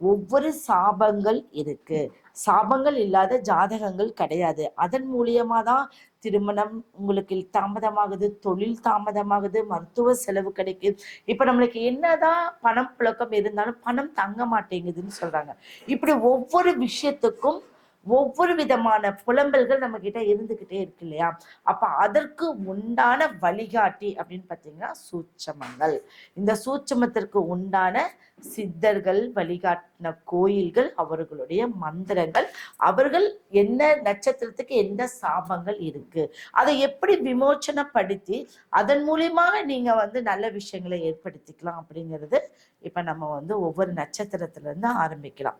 ஒவ்வொரு சாபங்கள் இருக்கு. சாபங்கள் இல்லாத ஜாதகங்கள் கிடையாது. அதன் மூலியமா தான் திருமணம் உங்களுக்கு தாமதமாகுது தொழில் தாமதமாகுது மருத்துவ செலவு கிடைக்குது. இப்ப நம்மளுக்கு என்னதான் பணம் புழக்கம் இருந்தாலும் பணம் தங்க மாட்டேங்குதுன்னு சொல்றாங்க. இப்படி ஒவ்வொரு விஷயத்துக்கும் ஒவ்வொரு விதமான புலம்பல்கள் நம்ம கிட்ட இருந்துகிட்டே இருக்கு இல்லையா? அப்ப அதற்கு உண்டான வழிகாட்டி அப்படின்னு பாத்தீங்கன்னா சூட்சமங்கள். இந்த சூட்சமத்திற்கு உண்டான சித்தர்கள் வழிகாட்டின கோயில்கள் அவர்களுடைய மந்திரங்கள். அவர்கள் என்ன நட்சத்திரத்துக்கு எந்த சாபங்கள் இருக்கு? அதை எப்படி விமோச்சனப்படுத்தி அதன் மூலியமாக நீங்க வந்து நல்ல விஷயங்களை ஏற்படுத்திக்கலாம் அப்படிங்கிறது இப்ப நம்ம வந்து ஒவ்வொரு நட்சத்திரத்துல இருந்து ஆரம்பிக்கலாம்.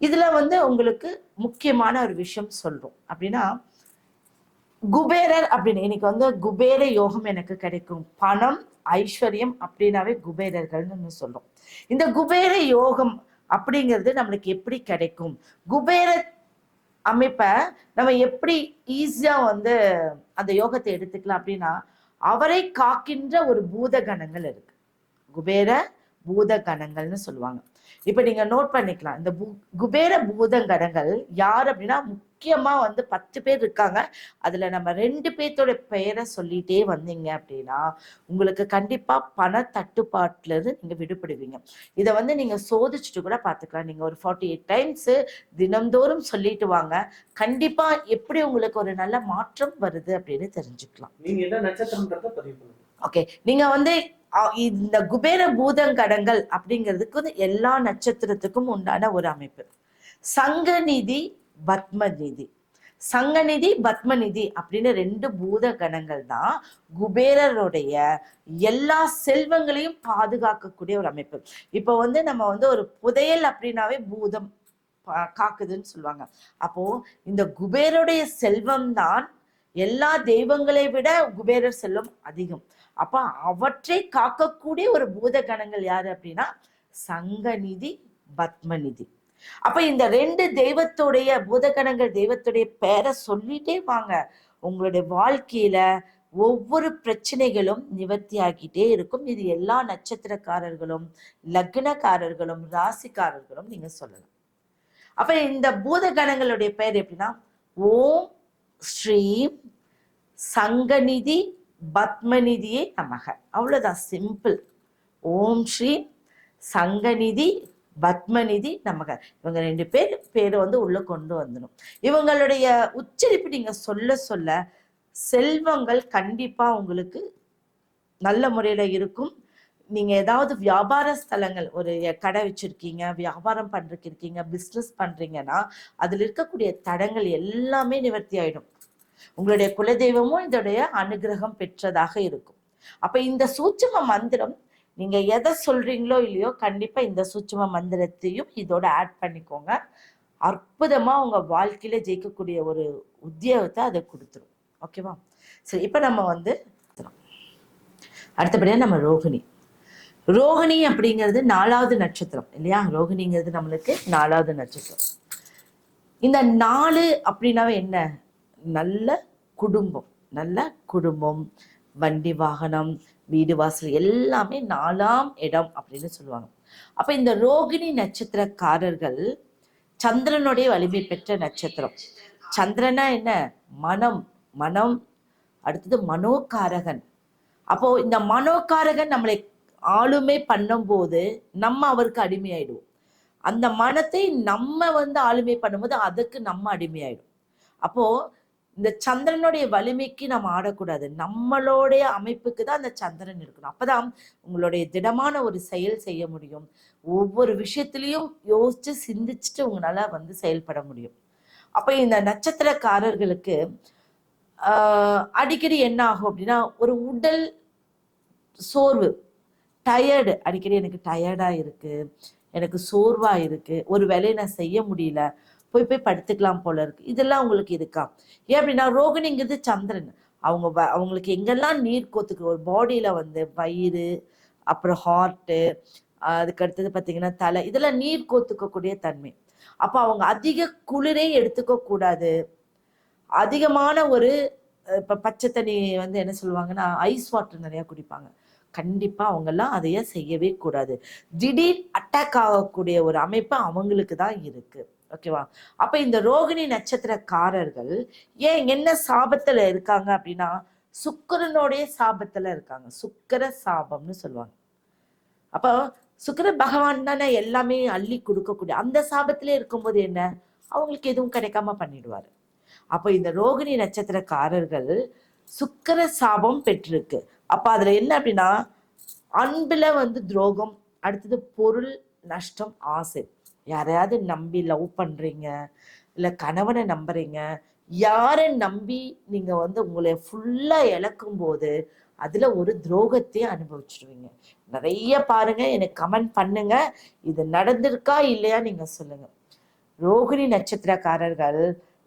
இதுல வந்து உங்களுக்கு முக்கியமான ஒரு விஷயம் சொல்றோம். அப்படின்னா குபேரர் அப்படின்னு இன்னைக்கு வந்து குபேர யோகம் எனக்கு கிடைக்கும். பணம் ஐஸ்வர்யம் அப்படின்னாவே குபேரர்கள்னு சொல்லும் இந்த குபேர யோகம் அப்படிங்கிறது நம்மளுக்கு எப்படி கிடைக்கும்? குபேர அமைப்பை நம்ம எப்படி ஈஸியா வந்து அந்த யோகத்தை எடுத்துக்கலாம் அப்படின்னா அவரை காக்கின்ற ஒரு பூத கணங்கள் இருக்கு. குபேர பூத கணங்கள்னு சொல்லுவாங்க. இப்ப நீங்க நோட் பண்ணிக்கலாம். இந்த பூ குபேர பூதங்கணங்கள் யார் அப்படின்னா முக்கியமா வந்து பத்து பேர் இருக்காங்க. அதுல நம்ம ரெண்டு பேர்த்தோட பெயரை சொல்லிட்டே வந்தீங்க அப்படின்னா உங்களுக்கு கண்டிப்பா பண தட்டுப்பாட்டுல இருந்து நீங்க விடுபடுவீங்க. இதை வந்து நீங்க சோதிச்சுட்டு கூட பாத்துக்கலாம் நீங்க ஒரு ஃபார்ட்டி எயிட் டைம்ஸ் தினம்தோறும் சொல்லிட்டு வாங்க. கண்டிப்பா எப்படி உங்களுக்கு ஒரு நல்ல மாற்றம் வருது அப்படின்னு தெரிஞ்சுக்கலாம். நீங்க என்ன நட்சத்திரம்ன்றத பதிவு பண்ணுங்க. ஓகே. நீங்க வந்து இந்த குபேர பூதங்கடங்கள் அப்படிங்கிறதுக்கு வந்து எல்லா நட்சத்திரத்துக்கும் உண்டான ஒரு அமைப்பு. சங்கநிதி பத்மநிதி. சங்கநிதி பத்மநிதி அப்படின்னு ரெண்டு பூத கணங்கள் தான் குபேரருடைய எல்லா செல்வங்களையும் பாதுகாக்கக்கூடிய ஒரு அமைப்பு. இப்போ வந்து நம்ம வந்து ஒரு புதையல் அப்படின்னாவே பூதம் காக்குதுன்னு சொல்லுவாங்க. அப்போ இந்த குபேருடைய செல்வம் தான் எல்லா தெய்வங்களை விட குபேரர் செல்வம் அதிகம். அப்ப அவற்றை காக்கக்கூடிய ஒரு பூதகணங்கள் யாரு அப்படின்னா சங்கநிதி பத்மநிதி. அப்ப இந்த ரெண்டு தெய்வத்துடைய பூதகணங்கள் தெய்வத்துடைய பெயரை சொல்லிட்டே வாங்க. உங்களுடைய வாழ்க்கையில ஒவ்வொரு பிரச்சனைகளும் நிவர்த்தி ஆகிட்டே இருக்கும். இது எல்லா நட்சத்திரக்காரர்களும் லக்னக்காரர்களும் ராசிக்காரர்களும் நீங்க சொல்லலாம். அப்ப இந்த பூதகணங்களுடைய பெயர் எப்படின்னா ஓம் ஸ்ரீம் சங்கநிதி பத்மநிதியே நமக. அவ்வளவுதான் சிம்பிள். ஓம் ஸ்ரீ சங்கநிதி பத்மநிதி நமக. இவங்க ரெண்டு பேர் பேரை வந்து உள்ள கொண்டு வந்துடும் இவங்களுடைய உச்சரிப்பு நீங்க சொல்ல சொல்ல செல்வங்கள் கண்டிப்பா உங்களுக்கு நல்ல முறையில இருக்கும். நீங்க ஏதாவது வியாபார ஸ்தலங்கள் ஒரு கடை வச்சிருக்கீங்க வியாபாரம் பண்றதுக்கு இருக்கீங்க பிஸ்னஸ் பண்றீங்கன்னா அதுல இருக்கக்கூடிய தடங்கள் எல்லாமே நிவர்த்தி ஆயிடும். உங்களுடைய குலதெய்வமும் இதோடைய அனுகிரகம் பெற்றதாக இருக்கும். அப்ப இந்த சூட்சம மந்திரம் நீங்க எதை சொல்றீங்களோ இல்லையோ கண்டிப்பா இந்த சூட்சும மந்திரத்தையும் இதோட ஆட் பண்ணிக்கோங்க. அற்புதமா உங்க வாழ்க்கையில ஜெயிக்கக்கூடிய ஒரு உத்தியோகத்தை அதை கொடுத்துரும். ஓகேவா சரி இப்ப நம்ம வந்து அடுத்தபடியா நம்ம ரோகிணி. ரோகிணி அப்படிங்கிறது நாலாவது நட்சத்திரம் இல்லையா? ரோகிணிங்கிறது நம்மளுக்கு நாலாவது நட்சத்திரம். இந்த நாலு அப்படின்னாவே என்ன? நல்ல குடும்பம் நல்ல குடும்பம். வண்டி வாகனம் வீடு வாசல் எல்லாமே நாலாம் இடம் அப்படின்னு சொல்லுவாங்க. அப்ப இந்த ரோகிணி நட்சத்திரக்காரர்கள் சந்திரனுடைய வலிமை பெற்ற நட்சத்திரம். சந்திரனா என்ன? மனம் மனம். அடுத்தது மனோகாரகன். அப்போ இந்த மனோகாரகன் நம்மளை ஆளுமை பண்ணும்போது நம்ம அவருக்கு அடிமையாயிடுவோம். அந்த மனத்தை நம்ம வந்து ஆளுமை பண்ணும்போது அதுக்கு நம்ம அடிமையாயிடும் அப்போ இந்த சந்திரனுடைய வலிமைக்கு நம்ம ஆடக்கூடாது. நம்மளுடைய அமைப்புக்கு தான் அந்த சந்திரன் இருக்கணும். அப்பதான் உங்களுடைய திடமான ஒரு செயல் செய்ய முடியும். ஒவ்வொரு விஷயத்திலையும் யோசிச்சு சிந்திச்சுட்டு உங்களால வந்து செயல்பட முடியும். அப்ப இந்த நட்சத்திரக்காரர்களுக்கு ஆஹ் அடிக்கடி என்ன ஆகும் அப்படின்னா ஒரு உடல் சோர்வு டயர்டு அடிக்கடி எனக்கு டயர்டா இருக்கு எனக்கு சோர்வா இருக்கு ஒரு வேலையை நான் செய்ய முடியல போய் போய் படுத்துக்கலாம் போல இருக்கு. இதெல்லாம் அவங்களுக்கு இருக்கா? ஏன் அப்படின்னா ரோகிணிங்கிறது சந்திரன். அவங்க வ- அவங்களுக்கு எங்கெல்லாம் நீர் கோத்துக்கு ஒரு பாடியில வந்து வயிறு அப்புறம் ஹார்ட்டு அதுக்கு அடுத்தது பார்த்தீங்கன்னா தலை இதெல்லாம் நீர் கோத்துக்கக்கூடிய தன்மை. அப்போ அவங்க அதிக குளிரே எடுத்துக்க கூடாது. அதிகமான ஒரு இப்போ பச்சை தண்ணி வந்து என்ன சொல்லுவாங்கன்னா ஐஸ் வாட்டர் நிறையா குடிப்பாங்க. கண்டிப்பாக அவங்கெல்லாம் அதையே செய்யவே கூடாது. திடீர் அட்டாக் ஆகக்கூடிய ஒரு அமைப்பு அவங்களுக்கு தான் இருக்குது ஓகேவா அப்ப இந்த ரோகிணி நட்சத்திரக்காரர்கள் ஏன் என்ன சாபத்துல இருக்காங்க அப்படின்னா சுக்கரனுடைய சாபத்துல இருக்காங்க. சுக்கர சாபம்னு சொல்லுவாங்க. அப்போ சுக்கர பகவான் தானே எல்லாமே அள்ளி கொடுக்கக்கூடிய. அந்த சாபத்திலே இருக்கும்போது என்ன? அவங்களுக்கு எதுவும் கிடைக்காம பண்ணிடுவாரு. அப்போ இந்த ரோகிணி நட்சத்திரக்காரர்கள் சுக்கர சாபம் பெற்றிருக்கு. அப்போ அதுல என்ன அப்படின்னா அன்புல வந்து துரோகம் அடுத்தது பொருள் நஷ்டம் ஆசை. யாரையாவது நம்பி லவ் பண்ணுறீங்க இல்லை கணவனை நம்புறீங்க யாரை நம்பி நீங்கள் வந்து உங்களை ஃபுல்லாக இழக்கும் போது அதில் ஒரு துரோகத்தையும் அனுபவிச்சிடுவீங்க நிறைய பாருங்கள் எனக்கு கமெண்ட் பண்ணுங்கள் இது நடந்திருக்கா இல்லையா நீங்கள் சொல்லுங்கள் ரோகிணி நட்சத்திரக்காரர்கள்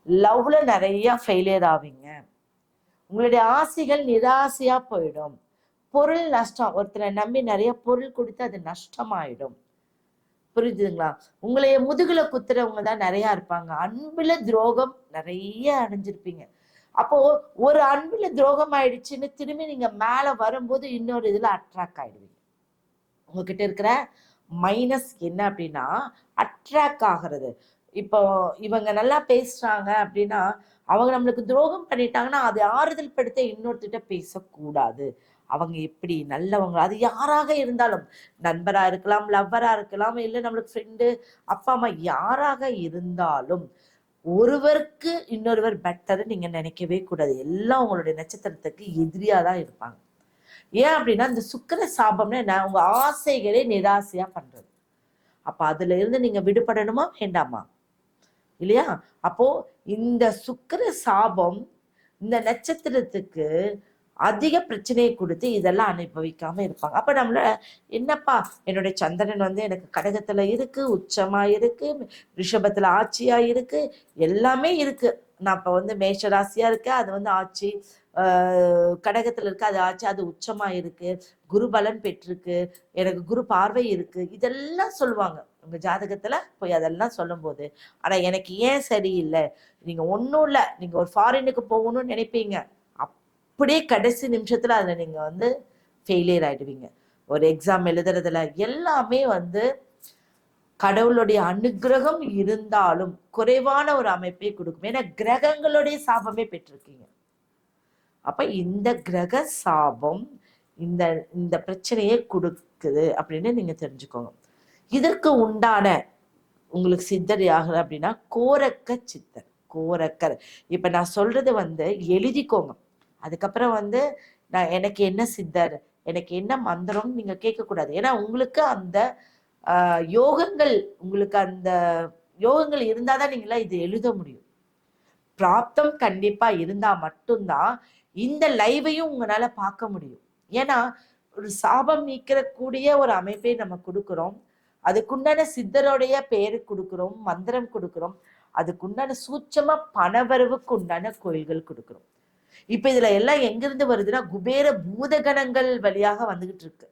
லவ்ல நிறைய ஃபெயிலியர் ஆவீங்க. உங்களுடைய ஆசைகள் நிராசையாக போயிடும். பொருள் நஷ்டம் ஒருத்தரை நம்பி நிறைய பொருள் கொடுத்து அது நஷ்டமாயிடும். புரிஞ்சுதுங்களா? உங்களைய முதுகுல குத்துறவங்க தான் நிறைய இருப்பாங்க. அன்புல துரோகம் நிறைய அடைஞ்சிருப்பீங்க அப்போ ஒரு அன்புல துரோகம் ஆயிடுச்சுன்னு திரும்பி நீங்க மேல வரும்போது இன்னொரு இதுல அட்ராக்ட் ஆயிடுவீங்க. உங்ககிட்ட இருக்கிற மைனஸ் என்ன அப்படின்னா அட்ராக்ட் ஆகிறது. இப்போ இவங்க நல்லா பேசுறாங்க அப்படின்னா அவங்க நம்மளுக்கு துரோகம் பண்ணிட்டாங்கன்னா அதை ஆறுதல் படுத்த இன்னொருத்திட்ட பேசக்கூடாது. அவங்க எப்படி நல்லவங்க அது யாராக இருந்தாலும் நண்பரா இருக்கலாம் லவ்வரா இருக்கலாம் இல்லை நம்மளுக்கு ஃப்ரெண்டு அப்பா அம்மா யாராக இருந்தாலும் ஒருவருக்கு இன்னொருவர் பெட்டர் நீங்க நினைக்கவே கூடாது. எல்லாம் உங்களுடைய நட்சத்திரத்துக்கு எதிரியாக தான் இருப்பாங்க. ஏன் அப்படின்னா இந்த சுக்கிர சாபம்னா நான் உங்க ஆசைகளே நிராசையா பண்றது. அப்ப அதுல இருந்து நீங்க விடுபடணுமா? வேண்டாமா? இல்லையா? அப்போ இந்த சுக்கிர சாபம் இந்த நட்சத்திரத்துக்கு அதிக பிரச்சனையை கொடுத்து இதெல்லாம் அனுபவிக்காம இருப்பாங்க. அப்ப நம்மள என்னப்பா என்னுடைய சந்திரன் வந்து எனக்கு கடகத்துல இருக்கு உச்சமா இருக்கு ரிஷபத்துல ஆட்சியா இருக்கு எல்லாமே இருக்கு. நான் இப்ப வந்து மேஷ ராசியா இருக்கேன் அது வந்து ஆட்சி கடகத்தில் கடகத்துல இருக்கு அது ஆட்சி அது உச்சமா இருக்கு குரு பலன் பெற்றிருக்கு எனக்கு குரு பார்வை இருக்கு. இதெல்லாம் சொல்லுவாங்க. உங்க ஜாதகத்துல போய் அதெல்லாம் சொல்லும்போது ஆனா எனக்கு ஏன் சரியில்லை? நீங்க ஒன்றும் இல்லை. நீங்க ஒரு ஃபாரினுக்கு போகணும்னு நினைப்பீங்க. அப்படியே கடைசி நிமிஷத்தில் அதில் நீங்கள் வந்து ஃபெயிலியர் ஆகிடுவீங்க ஒரு எக்ஸாம் எழுதுறதுல எல்லாமே வந்து கடவுளுடைய அனுக்கிரகம் இருந்தாலும் குறைவான ஒரு அமைப்பை கொடுக்கும். ஏன்னா கிரகங்களுடைய சாபமே பெற்றிருக்கீங்க. அப்போ இந்த கிரக சாபம் இந்த இந்த பிரச்சனையை கொடுக்குது அப்படின்னு நீங்கள் தெரிஞ்சுக்கோங்க. இதற்கு உண்டான உங்களுக்கு சித்தர் யாகல அப்படின்னா கோரக்க சித்தர். கோரக்கர். இப்போ நான் சொல்றது வந்து எழுதிக்கோங்க. அதுக்கப்புறம் வந்து நான் எனக்கு என்ன சித்தர்? எனக்கு என்ன மந்திரம்? நீங்க கேட்கக்கூடாது. ஏன்னா உங்களுக்கு அந்த யோகங்கள் உங்களுக்கு அந்த யோகங்கள் இருந்தால் தான் நீங்களா இது எழுத முடியும். பிராப்தம் கண்டிப்பா இருந்தா மட்டும்தான் இந்த லைவையும் உங்களால பார்க்க முடியும். ஏன்னா ஒரு சாபம் நீக்கிறக்கூடிய ஒரு அமைப்பை நம்ம கொடுக்குறோம். அதுக்குண்டான சித்தருடைய பெயரு கொடுக்குறோம் மந்திரம் கொடுக்குறோம். அதுக்குண்டான சூட்சமா பணவரவுக்கு உண்டான கோயில்கள் கொடுக்குறோம். இப்ப இதுல எல்லாம் எங்கிருந்து வருதுன்னா குபேர பூதகணங்கள் வழியாக வந்துகிட்டு இருக்கு.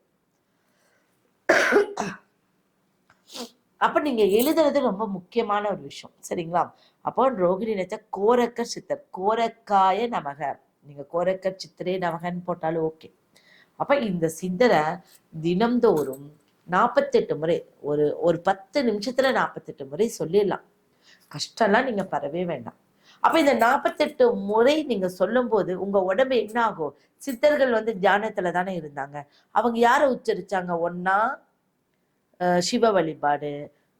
அப்ப நீங்க எழுதுறது ரொம்ப முக்கியமான ஒரு விஷயம். சரிங்களா? அப்போ ரோகிணி கோரக்கர் சித்தர் கோரக்காய நமக. நீங்க கோரக்கர் சித்தரே நமகன்னு போட்டாலும் ஓகே. அப்ப இந்த சித்தரை தினம்தோறும் நாற்பத்தெட்டு முறை ஒரு ஒரு பத்து நிமிஷத்துல நாற்பத்தெட்டு முறை சொல்லிடலாம். கஷ்டம்லாம் நீங்க பரவே வேண்டாம். அப்போ இந்த நாற்பத்தெட்டு முறை நீங்க சொல்லும்போது உங்க உடம்பு என்ன ஆகும் சித்தர்கள் வந்து தியானத்துல தானே இருந்தாங்க. அவங்க யாரை உச்சரிச்சாங்க? ஒன்னா சிவ வழிபாடு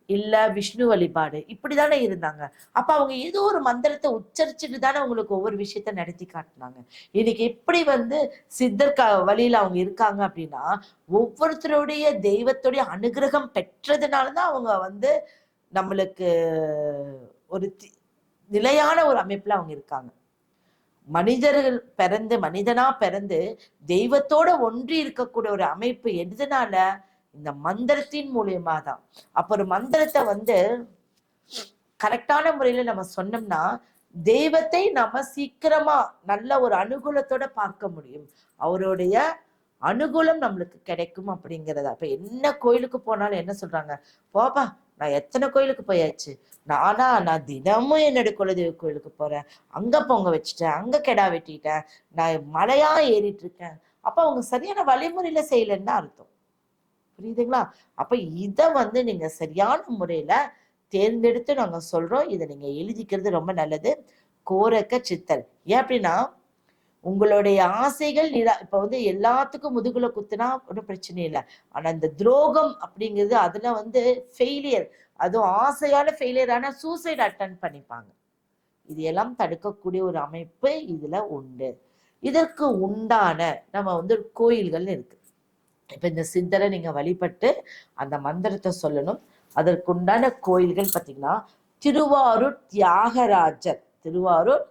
இல்லை விஷ்ணு வழிபாடு. இப்படி தானே இருந்தாங்க. அப்போ அவங்க ஏதோ ஒரு மந்திரத்தை உச்சரிச்சுட்டு தானே உங்களுக்கு ஒவ்வொரு விஷயத்த நடத்தி காட்டினாங்க. இன்னைக்கு எப்படி வந்து சித்தர் க வழியில அவங்க இருக்காங்க அப்படின்னா ஒவ்வொருத்தருடைய தெய்வத்துடைய அனுகிரகம் பெற்றதுனாலதான் அவங்க வந்து நம்மளுக்கு ஒரு தி- நிலையான ஒரு அமைப்புல அவங்க இருக்காங்க. மனிதர்கள் பிறந்து மனிதனா பிறந்து தெய்வத்தோட ஒன்றி இருக்கக்கூடிய ஒரு அமைப்பு எதுனால? இந்த மந்திரத்தின் மூலியமா தான். அப்ப ஒரு மந்திரத்தை வந்து கரெக்டான முறையில நம்ம சொன்னோம்னா தெய்வத்தை நம்ம சீக்கிரமா நல்ல ஒரு அனுகூலத்தோட பார்க்க முடியும். அவருடைய அனுகூலம் நம்மளுக்கு கிடைக்கும் அப்படிங்கிறத. அப்ப என்ன கோயிலுக்கு போனாலும் என்ன சொல்றாங்க? போப்பா நான் எத்தனை கோயிலுக்கு போயாச்சு? நானா நான் தினமும் என்னோட குலதெய்வ கோயிலுக்கு போறேன். அங்க பொங்க வச்சுட்டேன். அங்க கெடா வெட்டிட்டேன். நான் மலையா ஏறிட்டு இருக்கேன் அப்ப அவங்க சரியான வழிமுறையில செய்யலைன்னு அர்த்தம். புரியுதுங்களா? அப்ப இத வந்து நீங்க சரியான முறையில தேர்ந்தெடுத்து நாங்க சொல்றோம். இதை நீங்க எழுதிக்கிறது ரொம்ப நல்லது. கோரக்க சித்தல் ஏன் அப்படின்னா உங்களுடைய ஆசைகள் நிரா இப்ப வந்து எல்லாத்துக்கும் முதுகுல குத்துனா ஒன்றும் பிரச்சனை இல்லை. ஆனா இந்த துரோகம் அப்படிங்கிறது அதுல வந்து ஃபெயிலியர் அதுவும் ஆசையான ஃபெயிலியர் ஆனா சூசைட் அட்டன் பண்ணிப்பாங்க. இது எல்லாம் தடுக்கக்கூடிய ஒரு அமைப்பு இதுல உண்டு. இதற்கு உண்டான நம்ம வந்து கோயில்கள் இருக்கு. இப்ப இந்த சித்தரை நீங்க வழிபட்டு அந்த மந்திரத்தை சொல்லணும். அதற்குண்டான கோயில்கள் பார்த்தீங்கன்னா திருவாரூர் தியாகராஜர். திருவாரூர்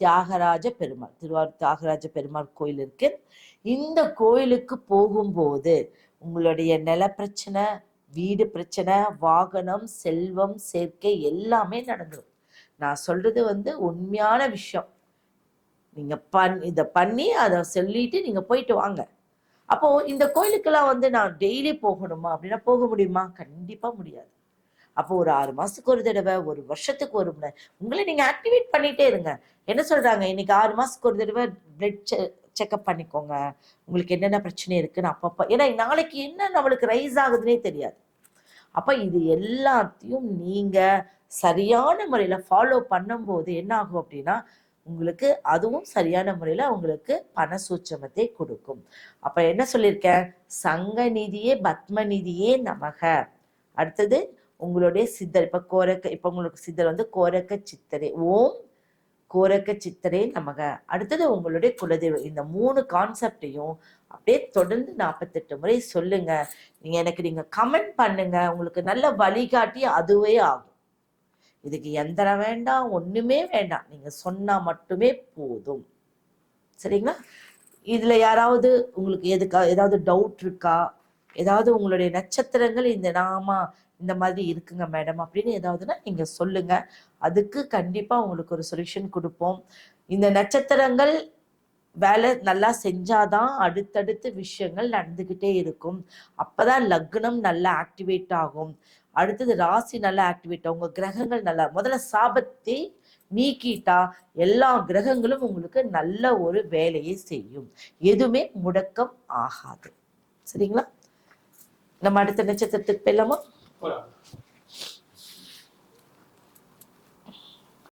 தியாகராஜ பெருமாள் திருவாரூர் தியாகராஜ பெருமாள் கோயில் இருக்கு. இந்த கோயிலுக்கு போகும்போது உங்களுடைய நில பிரச்சனை வீடு பிரச்சனை வாகனம் செல்வம் சேர்க்கை எல்லாமே நடந்துடும் நான் சொல்றது வந்து உண்மையான விஷயம். நீங்க பண் இதை பண்ணி அதை சொல்லிட்டு நீங்க போயிட்டு வாங்க. அப்போ இந்த கோயிலுக்கெல்லாம் வந்து நான் டெய்லி போகணுமா? அப்படின்னா போக முடியுமா? கண்டிப்பா முடியாது. அப்போ ஒரு ஆறு மாசத்துக்கு ஒரு தடவை ஒரு வருஷத்துக்கு ஒரு முறை. உங்களை நீங்க ஆக்டிவேட் பண்ணிட்டே இருங்க. என்ன சொல்றாங்க? இன்னைக்கு ஆறு மாசத்துக்கு ஒரு தடவை பிளட் செக்அப் பண்ணிக்கோங்க. உங்களுக்கு என்னென்ன பிரச்சனை இருக்குன்னு அப்பப்போ. ஏன்னா நாளைக்கு என்ன நம்மளுக்கு ரைஸ் ஆகுதுன்னே தெரியாது. அப்போ இது எல்லாத்தையும் நீங்கள் சரியான முறையில் ஃபாலோ பண்ணும்போது என்ன ஆகும் அப்படின்னா உங்களுக்கு அதுவும் சரியான முறையில் உங்களுக்கு பண சூட்சமத்தை கொடுக்கும். அப்போ என்ன சொல்லியிருக்கேன்? சங்க நிதியே பத்ம நிதியே நமக. அடுத்தது உங்களுடைய சித்தர். இப்ப கோரக்க இப்ப உங்களுக்கு சித்தர் வந்து கோரக்க சித்தரே. ஓம் கோரக்க சித்தரே நமக. அடுத்தது உங்களுடைய குலதெய்வம். இந்த மூணு கான்செப்டையும் அப்படியே தொடர்ந்து நாற்பத்தெட்டு முறை சொல்லுங்க. நீங்க எனக்கு நீங்க கமெண்ட் பண்ணுங்க. உங்களுக்கு நல்ல வழிகாட்டி அதுவே ஆகும். இதுக்கு எந்திரம் வேண்டாம் ஒண்ணுமே வேண்டாம். நீங்க சொன்னா மட்டுமே போதும். சரிங்களா? இதுல யாராவது உங்களுக்கு எதுக்கா ஏதாவது டவுட் இருக்கா? ஏதாவது உங்களுடைய நட்சத்திரங்கள் இந்த நாமா இந்த மாதிரி இருக்குங்க மேடம் அப்படின்னு ஏதாவதுன்னா நீங்கள் சொல்லுங்கள் அதுக்கு கண்டிப்பாக உங்களுக்கு ஒரு சொல்யூஷன் கொடுப்போம். இந்த நட்சத்திரங்கள் வேலை நல்லா செஞ்சாதான் அடுத்தடுத்து விஷயங்கள் நடந்துக்கிட்டே இருக்கும். அப்போதான் லக்னம் நல்லா ஆக்டிவேட் ஆகும். அடுத்தது ராசி நல்லா ஆக்டிவேட் ஆகும். உங்கள் கிரகங்கள் நல்லா முதல்ல சாபத்தை நீக்கிட்டா எல்லா கிரகங்களும் உங்களுக்கு நல்ல ஒரு வேலையை செய்யும். எதுவுமே முடக்கம் ஆகாது. சரிங்களா? நம்ம அடுத்த நட்சத்திரத்துக்கு போயிடலாமா? Voilà.